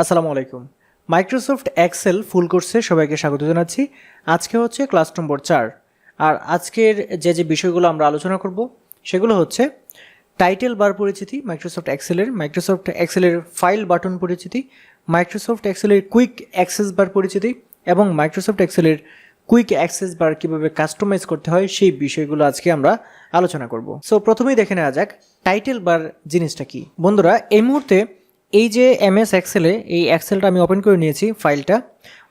আসসালামু আলাইকুম। Microsoft Excel ফুল কোর্সে সবাইকে স্বাগত জানাচ্ছি। আজকে হচ্ছে ক্লাস নম্বর চার। আর আজকের যে যে বিষয়গুলো আমরা আলোচনা করব, সেগুলো হচ্ছে টাইটেল বার পরিচিতি, মাইক্রোসফট এক্সেলের মাইক্রোসফট এক্সেলের ফাইল বাটন পরিচিতি, মাইক্রোসফট এক্সেলের কুইক অ্যাক্সেস বার পরিচিতি এবং মাইক্রোসফট এক্সেলের কুইক অ্যাক্সেস বার কীভাবে কাস্টমাইজ করতে হয়, সেই বিষয়গুলো আজকে আমরা আলোচনা করব। সো প্রথমেই দেখে নেওয়া যাক, টাইটেল বার জিনিসটা কি? বন্ধুরা, এই মুহূর্তে এই যে এম এস এক্সেলে এই এক্সেলটা আমি ওপেন করে নিয়েছি ফাইলটা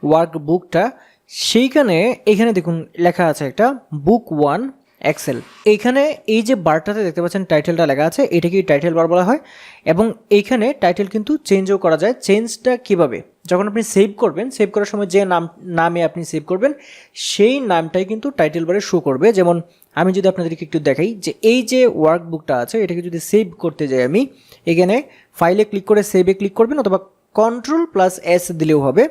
ওয়ার্ক বুকটা সেইখানে এখানে দেখুন লেখা আছে একটা বুক ওয়ান এক্সেল এইখানে এই যে বারটাতে দেখতে পাচ্ছেন টাইটেলটা লেখা আছে, এটাকেই টাইটেল বার বলা হয়। এবং এইখানে টাইটেল কিন্তু চেঞ্জও করা যায়। চেঞ্জটা কীভাবে? যখন আপনি সেভ করবেন সেভ করার সময় যে নাম, নামে আপনি সেভ করবেন, সেই নামটাই কিন্তু টাইটেল বারে শো করবে। যেমন আমি যদি আপনাদেরকে একটু দেখাই যে এই যে ওয়ার্কবুকটা আছে, এটাকে যদি সেভ করতে যাই আমি, এখানে ফাইলে ক্লিক করে সেভে ক্লিক করবেন অথবা কন্ট্রোল প্লাস এস দিলেও হবে।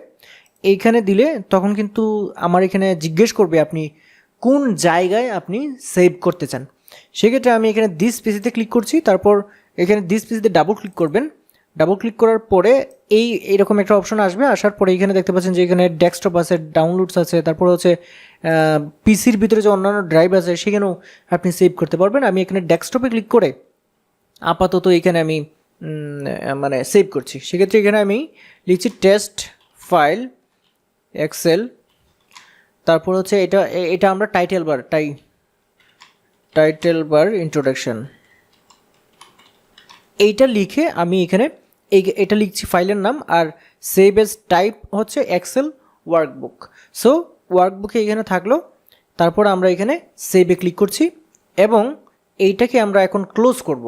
এইখানে দিলে তখন কিন্তু আমার এখানে জিজ্ঞেস করবে আপনি কোন জায়গায় আপনি সেভ করতে চান। সেক্ষেত্রে আমি এখানে দিস পিসিতে ক্লিক করছি, তারপর এখানে দিস পিসিতে ডাবল ক্লিক করবেন। ডাবল ক্লিক করার পরে এই, এরকম একটা অপশন আসবে, আসার পরে এখানে দেখতে পাচ্ছেন যে এখানে ডেস্কটপ আছে ডাউনলোডস আছে, তারপর হচ্ছে পিসির ভিতরে যে অন্যান্য ড্রাইভ আছে, সেখানেও আপনি সেভ করতে পারবেন। আমি এখানে ডেস্কটপে ক্লিক করে আপাতত এখানে আমি মানে সেভ করছি। সেক্ষেত্রে এখানে আমি লিখছি টেস্ট ফাইল এক্সেল তারপর হচ্ছে এটা এটা আমরা টাইটেল বার টাই টাইটেল বার ইন্ট্রোডাকশন এইটা লিখে আমি এখানে এটা লিখছি ফাইলের নাম আর সেভ এস টাইপ হচ্ছে এক্সেল ওয়ার্কবুক সো ওয়ার্কবুকে এখানে থাকল, তারপর আমরা এখানে সেভে ক্লিক করছি এবং এইটাকে আমরা এখন ক্লোজ করব।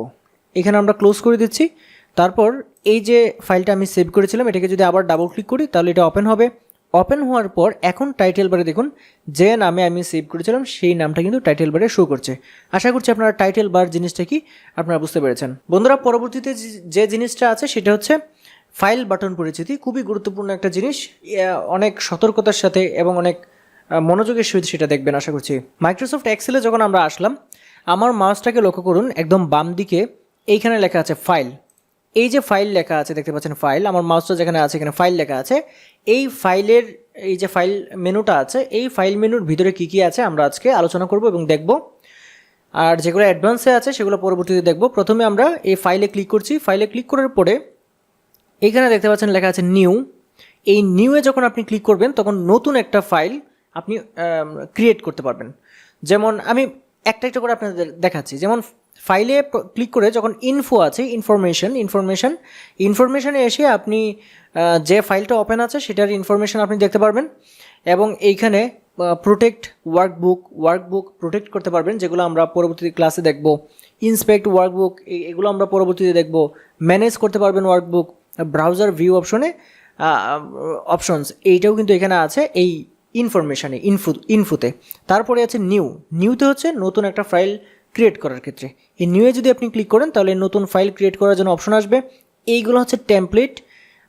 এখানে আমরা ক্লোজ করে দিচ্ছি। তারপর এই যে ফাইলটা আমি সেভ করেছিলাম, এটাকে যদি আবার ডাবল ক্লিক করি, তাহলে এটা ওপেন হবে। ওপেন হওয়ার পর এখন টাইটেল বারে দেখুন, যে নামে আমি সেভ করেছিলাম, সেই নামটা কিন্তু টাইটেল বারে শো করছে। আশা করছি আপনারা টাইটেল বার জিনিসটা কি আপনারা বুঝতে পেরেছেন। বন্ধুরা, পরবর্তীতে যে- জিনিসটা আছে, সেটা হচ্ছে ফাইল বাটন পরিচিতি। খুবই গুরুত্বপূর্ণ একটা জিনিস। অনেক সতর্কতার সাথে এবং অনেক মনোযোগের সহিত সেটা দেখবেন, আশা করছি। মাইক্রোসফট এক্সেলে যখন আমরা আসলাম, আমার মাউসটাকে লক্ষ্য করুন, একদম বাম দিকে এইখানে লেখা আছে ফাইল এই যে ফাইল লেখা আছে, দেখতে পাচ্ছেন ফাইল আমার মাউসটা যেখানে আছে, এখানে ফাইল লেখা আছে। এই ফাইলের এই যে ফাইল মেনুটা আছে, এই ফাইল মেনুর ভিতরে কি কি আছে আমরা আজকে আলোচনা করব এবং দেখব। আর যেগুলো অ্যাডভান্সে আছে, সেগুলো পরবর্তীতে দেখব। প্রথমে আমরা এই ফাইলে ক্লিক করছি। ফাইলে ক্লিক করার পরে এখানে দেখতে পাচ্ছেন লেখা আছে নিউ এই নিউয়ে যখন আপনি ক্লিক করবেন, তখন নতুন একটা ফাইল আপনি ক্রিয়েট করতে পারবেন। যেমন আমি একটা একটা করে আপনাদের দেখাচ্ছি। যেমন ফাইলে ক্লিক করে যখন ইনফো আছে ইনফরমেশন ইনফরমেশন ইনফরমেশনে এসে আপনি যে ফাইলটা ওপেন আছে সেটার ইনফরমেশন আপনি দেখতে পারবেন এবং এইখানে প্রোটেক্ট ওয়ার্কবুক ওয়ার্কবুক প্রোটেক্ট করতে পারবেন, যেগুলো আমরা পরবর্তী ক্লাসে দেখব। ইন্সপেক্ট ওয়ার্কবুক এগুলো আমরা পরবর্তীতে দেখব। ম্যানেজ করতে পারবেন ওয়ার্কবুক ব্রাউজার ভিউ অপশনে অপশনস এইটাও কিন্তু এখানে আছে এই ইনফরমেশানে ইনফু ইনফুতে তারপরে আছে নিউ নিউতে হচ্ছে নতুন একটা ফাইল ক্রিয়েট করার ক্ষেত্রে। এই নিউয়ে যদি আপনি ক্লিক করেন, তাহলে নতুন ফাইল ক্রিয়েট করার জন্য অপশন আসবে। এইগুলো হচ্ছে টেমপ্লেট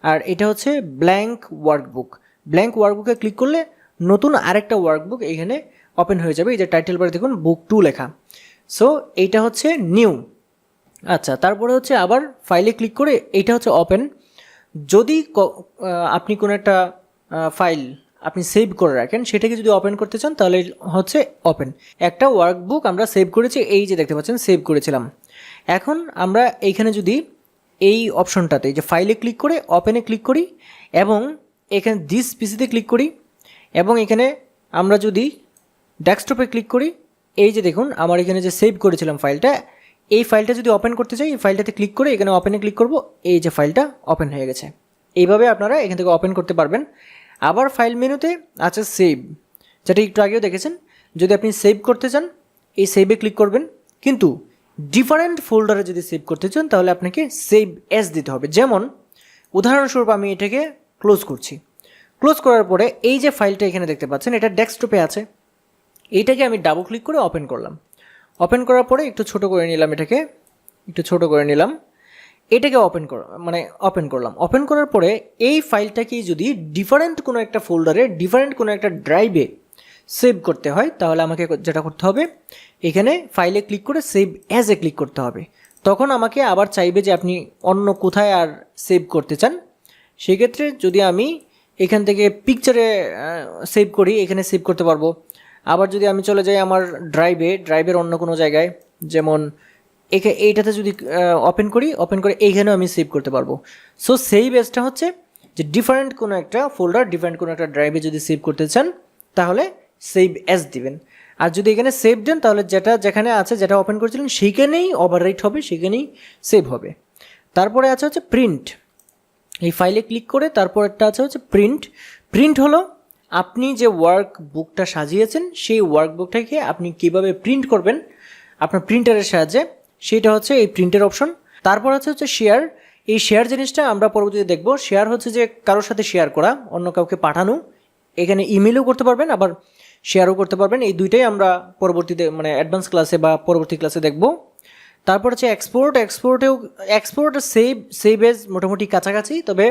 আর এটা হচ্ছে ব্ল্যাঙ্ক ওয়ার্কবুক ব্ল্যাঙ্ক ওয়ার্কবুকে ক্লিক করলে নতুন আরেকটা ওয়ার্কবুক এখানে ওপেন হয়ে যাবে। এই যে টাইটেল বার দেখুন বুক টু লেখা। সো এইটা হচ্ছে নিউ আচ্ছা তারপরে হচ্ছে আবার ফাইলে ক্লিক করে, এইটা হচ্ছে ওপেন যদি আপনি কোনো একটা ফাইল আপনি সেভ করে রাখেন, সেটাকে যদি ওপেন করতে চান, তাহলে হচ্ছে ওপেন একটা ওয়ার্কবুক আমরা সেভ করেছি, এই যে দেখতে পাচ্ছেন সেভ করেছিলাম। এখন আমরা এইখানে যদি এই অপশনটাতে যে ফাইলে ক্লিক করে ওপেনে ক্লিক করি, এবং এখানে দিস পিসিতে ক্লিক করি, এবং এখানে আমরা যদি ডেস্কটপে ক্লিক করি, এই যে দেখুন, আমার এখানে যে সেভ করেছিলাম ফাইলটা এই ফাইলটা যদি ওপেন করতে চাই, এই ফাইলটাতে ক্লিক করে এখানে ওপেনে ক্লিক করব, এই যে ফাইলটা ওপেন হয়ে গেছে। এইভাবে আপনারা এখান থেকে ওপেন করতে পারবেন। আবার ফাইল মেনুতে আছে সেভ যেটা একটু আগেও দেখেছেন? যদি আপনি সেভ করতে চান, এই সেভে ক্লিক করবেন। কিন্তু ডিফারেন্ট ফোল্ডারে যদি সেভ করতে চান, তাহলে আপনাকে সেভ এস দিতে হবে। যেমন, উদাহরণস্বরূপ আমি এটাকে ক্লোজ করছি। ক্লোজ করার পরে এই যে ফাইলটা এখানে দেখতে পাচ্ছেন, এটা ডেস্কটপে আছে। এইটাকে আমি ডাবল ক্লিক করে ওপেন করলাম। ওপেন করার পরে একটু ছোট করে নিলাম এটাকে। একটু ছোট করে নিলাম। এটাকে ওপেন কর মানে ওপেন করলাম। ওপেন করার পরে এই ফাইলটাকে যদি ডিফারেন্ট কোনো একটা ফোল্ডারে ডিফারেন্ট কোনো একটা ড্রাইভে সেভ করতে হয়, তাহলে আমাকে যেটা করতে হবে, এখানে ফাইলে ক্লিক করে সেভ অ্যাজ এ ক্লিক করতে হবে। তখন আমাকে আবার চাইবে যে আপনি অন্য কোথায় আর সেভ করতে চান। সেক্ষেত্রে যদি আমি এখান থেকে পিকচারে সেভ করি, এখানে সেভ করতে পারব। আবার যদি আমি চলে যাই আমার ড্রাইভে ড্রাইভের অন্য কোনো জায়গায়, যেমন এখে, এইটাতে যদি ওপেন করি ওপেন করে এইখানেও আমি সেভ করতে পারব। সো সেই বেসটা হচ্ছে যে ডিফারেন্ট কোনো একটা ফোল্ডার ডিফারেন্ট কোনো একটা ড্রাইভে যদি সেভ করতে চান, তাহলে সেভ অ্যাজ দিবেন। আর যদি এখানে সেভ দেন, তাহলে যেটা যেখানে আছে, যেটা ওপেন করেছিলেন, সেইখানেই ওভাররাইট হবে সেখানেই সেভ হবে। তারপরে আছে হচ্ছে প্রিন্ট এই ফাইলে ক্লিক করে তারপর একটা আছে হচ্ছে প্রিন্ট প্রিন্ট হলো আপনি যে ওয়ার্ক বুকটা সাজিয়েছেন, সেই ওয়ার্ক বুকটাকে আপনি কীভাবে প্রিন্ট করবেন, আপনার প্রিন্টারের সাহায্যে সেটা হচ্ছে এই প্রিন্টের অপশন তারপর আছে হচ্ছে শেয়ার এই শেয়ার জিনিসটা আমরা পরবর্তীতে দেখব। শেয়ার হচ্ছে যে কারোর সাথে শেয়ার করা, অন্য কাউকে পাঠানো। এখানে ইমেলও করতে পারবেন, আবার শেয়ারও করতে পারবেন। এই দুইটাই আমরা পরবর্তীতে মানে অ্যাডভান্স ক্লাসে বা পরবর্তী ক্লাসে দেখব। তারপর হচ্ছে এক্সপোর্ট এক্সপোর্টেও এক্সপোর্ট সেভ সেভ এজ মোটামুটি কাছাকাছি, তবে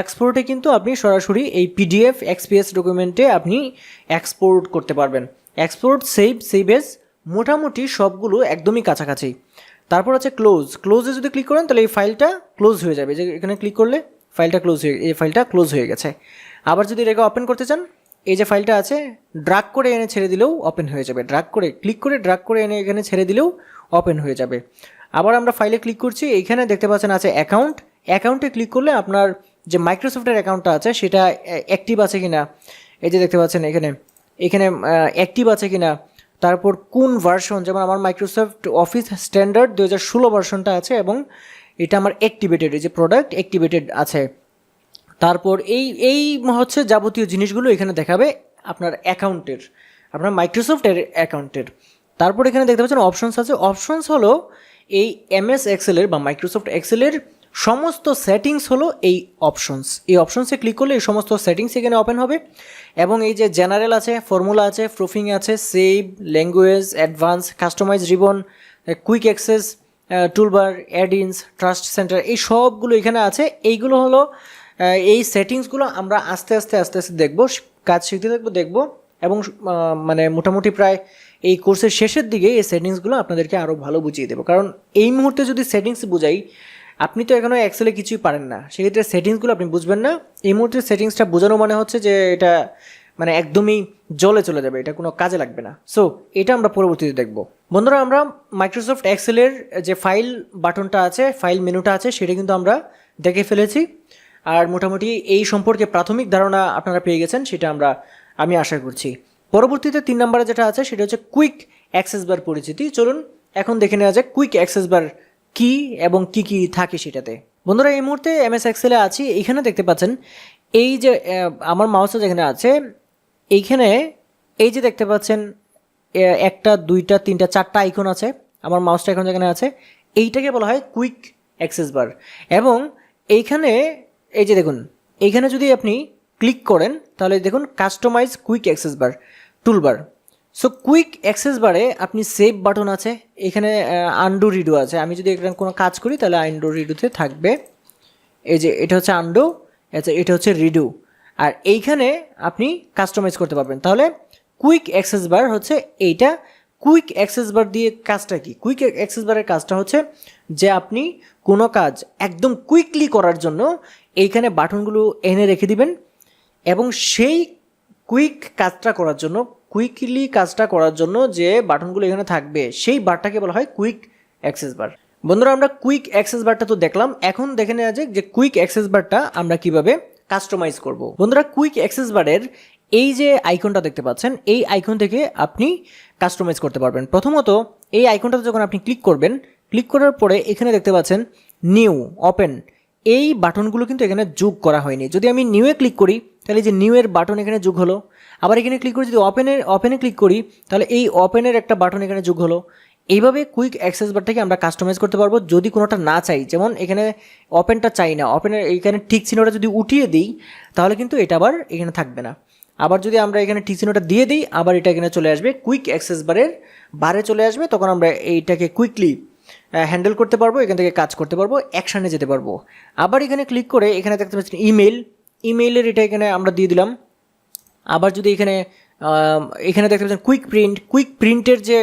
এক্সপোর্টে কিন্তু আপনি সরাসরি এই পিডিএফ এক্সপিএস ডকুমেন্টে আপনি এক্সপোর্ট করতে পারবেন। এক্সপোর্ট সেভ সেভ এজ মোটামুটি সবগুলো একদমই কাছাকাছি। তারপর আছে ক্লোজ ক্লোজে যদি ক্লিক করেন, তাহলে এই ফাইলটা ক্লোজ হয়ে যাবে। যে এখানে ক্লিক করলে ফাইলটা ক্লোজ হয়ে এই ফাইলটা ক্লোজ হয়ে গেছে। আবার যদি এটাকে ওপেন করতে চান, এই যে ফাইলটা আছে ড্রাগ করে এনে ছেড়ে দিলেও ওপেন হয়ে যাবে। ড্রাগ করে ক্লিক করে ড্রাগ করে এনে এখানে ছেড়ে দিলেও ওপেন হয়ে যাবে। আবার আমরা ফাইলে ক্লিক করছি, এইখানে দেখতে পাচ্ছেন আছে অ্যাকাউন্ট অ্যাকাউন্টে ক্লিক করলে আপনার যে মাইক্রোসফটের অ্যাকাউন্টটা আছে, সেটা অ্যাক্টিভ আছে কিনা? এই যে দেখতে পাচ্ছেন এখানে। এখানে অ্যাক্টিভ আছে কিনা? তারপর কোন ভার্সন যেমন আমার মাইক্রোসফট অফিস স্ট্যান্ডার্ড দু হাজার ষোলো ভার্সনটা আছে এবং এটা আমার অ্যাক্টিভেটেড এই যে প্রোডাক্ট অ্যাক্টিভেটেড আছে। তারপর এই এই হচ্ছে যাবতীয় জিনিসগুলো এখানে দেখাবে আপনার অ্যাকাউন্টের, আপনার মাইক্রোসফটের অ্যাকাউন্টের। তারপর এখানে দেখতে পাচ্ছেন অপশনস আছে। অপশনস হলো এই এম এস এক্সেলের বা মাইক্রোসফট এক্সেলের সমস্ত সেটিংস হলো এই অপশনস এই অপশনসে ক্লিক করলে এই সমস্ত সেটিংস এখানে ওপেন হবে। এবং এই যে জেনারেল আছে ফর্মুলা আছে প্রুফিং আছে save language advance customize ribbon quick access toolbar add-ins trust center এই সবগুলো এখানে আছে। এইগুলো হলো এই সেটিংসগুলো আমরা আস্তে আস্তে আস্তে আস্তে দেখব, কাজ শিখতে থাকব, দেখব, এবং মানে মোটামুটি প্রায় এই কোর্সের শেষের দিকে এই সেটিংসগুলো আপনাদেরকে আরও ভালো বুঝিয়ে দেবো। কারণ এই মুহূর্তে যদি সেটিংস বুঝাই আপনি তো এখনও এক্সেলে কিছুই পারেন না। সেক্ষেত্রে সেটিংসগুলো আপনি বুঝবেন না। এই মুহূর্তে সেটিংসটা বোঝানো মানে হচ্ছে যে এটা মানে একদমই জলে চলে যাবে, এটা কোনো কাজে লাগবে না। সো এটা আমরা পরবর্তীতে দেখব। বন্ধুরা, আমরা মাইক্রোসফট এক্সেলের যে ফাইল বাটনটা আছে ফাইল মেনুটা আছে, সেটা কিন্তু আমরা দেখে ফেলেছি। আর মোটামুটি এই সম্পর্কে প্রাথমিক ধারণা আপনারা পেয়ে গেছেন, সেটা আমরা, আমি আশা করছি। পরবর্তীতে তিন নম্বরে যেটা আছে, সেটা হচ্ছে কুইক অ্যাক্সেস বার পরিচিতি। চলুন, এখন দেখে নেওয়া যাক কুইক অ্যাক্সেস বার কি এবং কি কি থাকে সেটাতে? বন্ধুরা, এই মুহূর্তে এম এস এক্সেলে আছি। এইখানে দেখতে পাচ্ছেন, এই যে আমার মাউসটা যেখানে আছে, এইখানে, এই যে দেখতে পাচ্ছেন একটা, দুইটা, তিনটা, চারটা আইকন আছে। আমার মাউসটা এখন যেখানে আছে, এইটাকে বলা হয় কুইক অ্যাক্সেস বার এবং এইখানে, এই যে দেখুন, এইখানে যদি আপনি ক্লিক করেন, তাহলে দেখুন customize quick access bar toolbar so quick access বারে আপনি সেভ বাটন আছে, এখানে আন্ডু রিডু আছে। আমি যদি এখানে কোনো কাজ করি, তাহলে আন্ডু রিডুতে থাকবে। এই যে, এটা হচ্ছে আন্ডু আচ্ছা এটা হচ্ছে রিডু আর এইখানে আপনি কাস্টমাইজ করতে পারবেন। তাহলে কুইক অ্যাক্সেস বার হচ্ছে এইটা। কুইক অ্যাক্সেস বার দিয়ে কাজটা কি? কুইক অ্যাক্সেস বারের কাজটা হচ্ছে যে, আপনি কোনো কাজ একদম কুইকলি করার জন্য এইখানে বাটনগুলো এনে রেখে দিবেন। এবং সেই কুইক কাজটা করার জন্য কুইকলি কাজটা করার জন্য যে বাটনগুলো এখানে থাকবে, সেই বারটাকে বলা হয় কুইক অ্যাক্সেস বার। বন্ধুরা, আমরা কুইক অ্যাক্সেস বারটা তো দেখলাম। এখন দেখে নেওয়া যাক যে কুইক অ্যাক্সেস বারটা আমরা কীভাবে কাস্টমাইজ করব। বন্ধুরা, কুইক অ্যাক্সেস বারের এই যে আইকনটা দেখতে পাচ্ছেন, এই আইকন থেকে আপনি কাস্টমাইজ করতে পারবেন। প্রথমত, এই আইকনটাতে যখন আপনি ক্লিক করবেন, ক্লিক করার পরে এখানে দেখতে পাচ্ছেন নিউ, ওপেন। এই বাটনগুলো কিন্তু এখানে যোগ করা হয়নি। যদি আমি নিউয়ে ক্লিক করি, তাহলে যে নিউ এর বাটন এখানে যোগ হলো। আবার এখানে ক্লিক করে, যদি ওপেনের ওপেনে ক্লিক করি, তাহলে এই ওপেনের একটা বাটন এখানে যোগ হলো। এইভাবে কুইক অ্যাক্সেস বারটাকে আমরা কাস্টমাইজ করতে পারব, যদি কোনোটা না চাই। যেমন এখানে ওপেনটা চাই না ওপেনের এখানে ঠিক চিহ্নটা যদি উঠিয়ে দিই, তাহলে কিন্তু এটা আবার এখানে থাকবে না। আবার যদি আমরা এখানে ঠিক চিহ্নটা দিয়ে দিই, আবার এটা এখানে চলে আসবে। কুইক অ্যাক্সেস বারের বারে চলে আসবে, তখন আমরা এইটাকে কুইকলি হ্যান্ডেল করতে পারব, এখান থেকে কাজ করতে পারব অ্যাকশানে যেতে পারব। আবার এখানে ক্লিক করে এখানে দেখতে পাচ্ছেন ইমেল ইমেইলের এটা এখানে আমরা দিয়ে দিলাম। আবার যদি এখানে এখানে দেখতে পাচ্ছেন কুইক প্রিন্ট কুইক প্রিন্টের যে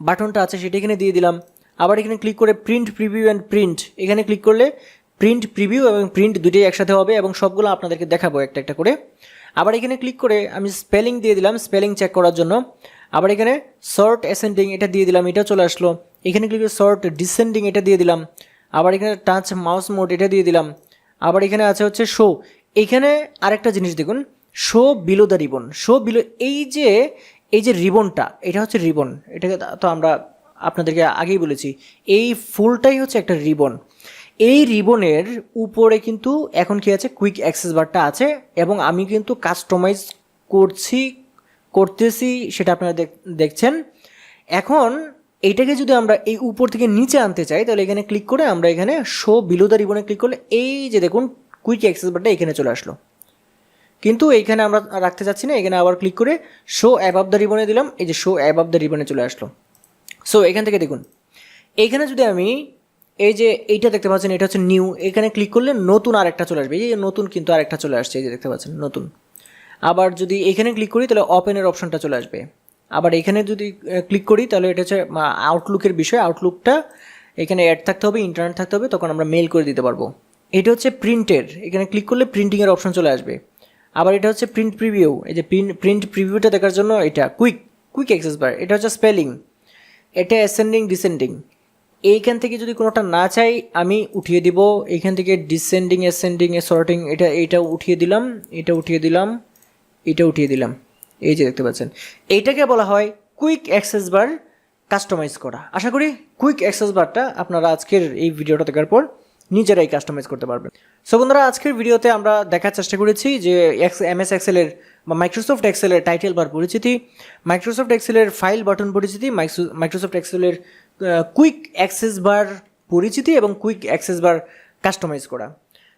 বাটনটা আছে সেটা এখানে দিয়ে দিলাম। আবার এখানে ক্লিক করে প্রিন্ট প্রিভিউ অ্যান্ড প্রিন্ট এখানে ক্লিক করলে প্রিন্ট প্রিভিউ এবং প্রিন্ট দুটোই একসাথে হবে এবং সবগুলো আপনাদেরকে দেখাবো একটা একটা করে। আবার এখানে ক্লিক করে আমি স্পেলিং দিয়ে দিলাম স্পেলিং চেক করার জন্য। আবার এখানে শর্ট অ্যাসেন্ডিং এটা দিয়ে দিলাম, এটা চলে আসলো। এখানে ক্লিক করে শর্ট ডিসেন্ডিং এটা দিয়ে দিলাম। আবার এখানে টাচ মাউস মোড এটা দিয়ে দিলাম। আবার এখানে আছে হচ্ছে শো এখানে আরেকটা জিনিস দেখুন show below the ribbon show below এই যে এই যে রিবনটা এটা হচ্ছে রিবন এটাকে তো আমরা আপনাদেরকে আগেই বলেছি, এই ফুলটাই হচ্ছে একটা রিবন এই রিবনের উপরে কিন্তু এখন কি আছে কুইক অ্যাক্সেস বারটা আছে এবং আমি কিন্তু কাস্টমাইজ করছি, করতেছি, সেটা আপনারা দেখ- দেখছেন। এখন এইটাকে যদি আমরা এই উপর থেকে নিচে আনতে চাই, তাহলে এখানে ক্লিক করে আমরা এখানে শো বিলো দ্য রিবনে ক্লিক করলে এই যে দেখুন কুইক অ্যাক্সেস বারটা এখানে চলে আসলো। কিন্তু এইখানে আমরা রাখতে চাচ্ছি না, এখানে আবার ক্লিক করে শো অ্যাবাব দ্য রিবনে দিলাম, এই যে শো অ্যাবাব দ্য রিবনে চলে আসলো। সো এখান থেকে দেখুন এইখানে যদি আমি এই যে এইটা দেখতে পাচ্ছেন, এটা হচ্ছে নিউ এখানে ক্লিক করলে নতুন আরেকটা চলে আসবে। এই যে নতুন কিন্তু আরেকটা চলে আসছে, এই যে দেখতে পাচ্ছেন, নতুন। আবার যদি এখানে ক্লিক করি, তাহলে ওপেনের অপশনটা চলে আসবে। আবার এখানে যদি ক্লিক করি, তাহলে এটা হচ্ছে আউটলুকের বিষয়। আউটলুকটা এখানে অ্যাড থাকতে হবে ইন্টারনেট থাকতে হবে, তখন আমরা মেল করে দিতে পারব। এটা হচ্ছে প্রিন্টের এখানে ক্লিক করলে প্রিন্টিংয়ের অপশন চলে আসবে। আবার এটা হচ্ছে প্রিন্ট প্রিভিউ এই যে প্রিন্ট প্রিন্ট প্রিভিউটা দেখার জন্য এটা কুইক কুইক অ্যাক্সেস বার এটা হচ্ছে স্পেলিং এটা অ্যাসেন্ডিং ডিসেন্ডিং এইখান থেকে যদি কোনোটা না চাই, আমি উঠিয়ে দিব। এইখান থেকে ডিসেন্ডিং অ্যাসেন্ডিং সর্টিং এটা এটা উঠিয়ে দিলাম, এটা উঠিয়ে দিলাম, এটা উঠিয়ে দিলাম। এই যে দেখতে পাচ্ছেন। এইটাকে বলা হয় কুইক অ্যাক্সেস বার কাস্টমাইজ করা। আশা করি কুইক অ্যাক্সেস বারটা আপনারা আজকের এই ভিডিওটা দেখার পর নিজেরাই কাস্টমাইজ করতে পারবেন। সো বন্ধুরা, আজকের ভিডিওতে আমরা দেখার চেষ্টা করেছি যে এক্স এম এস এক্সেলের বা মাইক্রোসফট এক্সেলের টাইটেল বার পরিচিতি মাইক্রোসফট এক্সেলের ফাইল বাটন পরিচিতি মাইক্রোসফট এক্সেলের কুইক অ্যাক্সেস বার পরিচিতি এবং কুইক অ্যাক্সেস বার কাস্টমাইজ করা।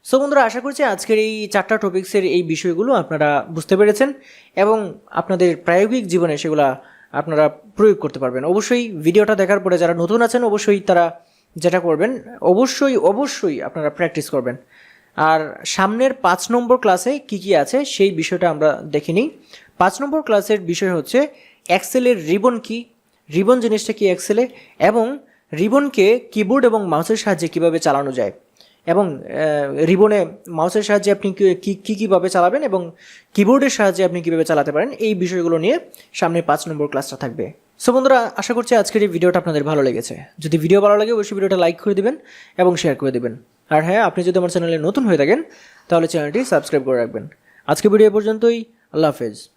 সো বন্ধুরা, আশা করছি আজকের এই চারটা টপিক্সের এই বিষয়গুলো আপনারা বুঝতে পেরেছেন এবং আপনাদের প্রায়োগিক জীবনে সেগুলা আপনারা প্রয়োগ করতে পারবেন। অবশ্যই ভিডিওটা দেখার পরে যারা নতুন আছেন, অবশ্যই তারা যেটা করবেন, অবশ্যই অবশ্যই আপনারা প্র্যাকটিস করবেন। আর সামনের পাঁচ নম্বর ক্লাসে কি কি আছে সেই বিষয়টা আমরা দেখে নিই। পাঁচ নম্বর ক্লাসের বিষয় হচ্ছে এক্সেলের রিবন কি? রিবন জিনিসটা কি এক্সেলে এবং রিবনকে কিবোর্ড এবং মাউসের সাহায্যে কীভাবে চালানো যায়? এবং রিবনে মাউসের সাহায্যে আপনি কি- কি কীভাবে চালাবেন এবং কিবোর্ডের সাহায্যে আপনি কীভাবে চালাতে পারেন, এই বিষয়গুলো নিয়ে সামনে পাঁচ নম্বর ক্লাসটা থাকবে। সো বন্ধুরা, আশা করছি আজকের এই ভিডিওটা আপনাদের ভালো লেগেছে। যদি ভিডিও ভালো লাগে, অবশ্যই ভিডিওটা লাইক করে দিবেন এবং শেয়ার করে দেবেন। আর হ্যাঁ আপনি যদি আমার চ্যানেলে নতুন হয়ে থাকেন, তাহলে চ্যানেলটি সাবস্ক্রাইব করে রাখবেন। আজকে ভিডিও পর্যন্তই। আল্লাহ হাফেজ।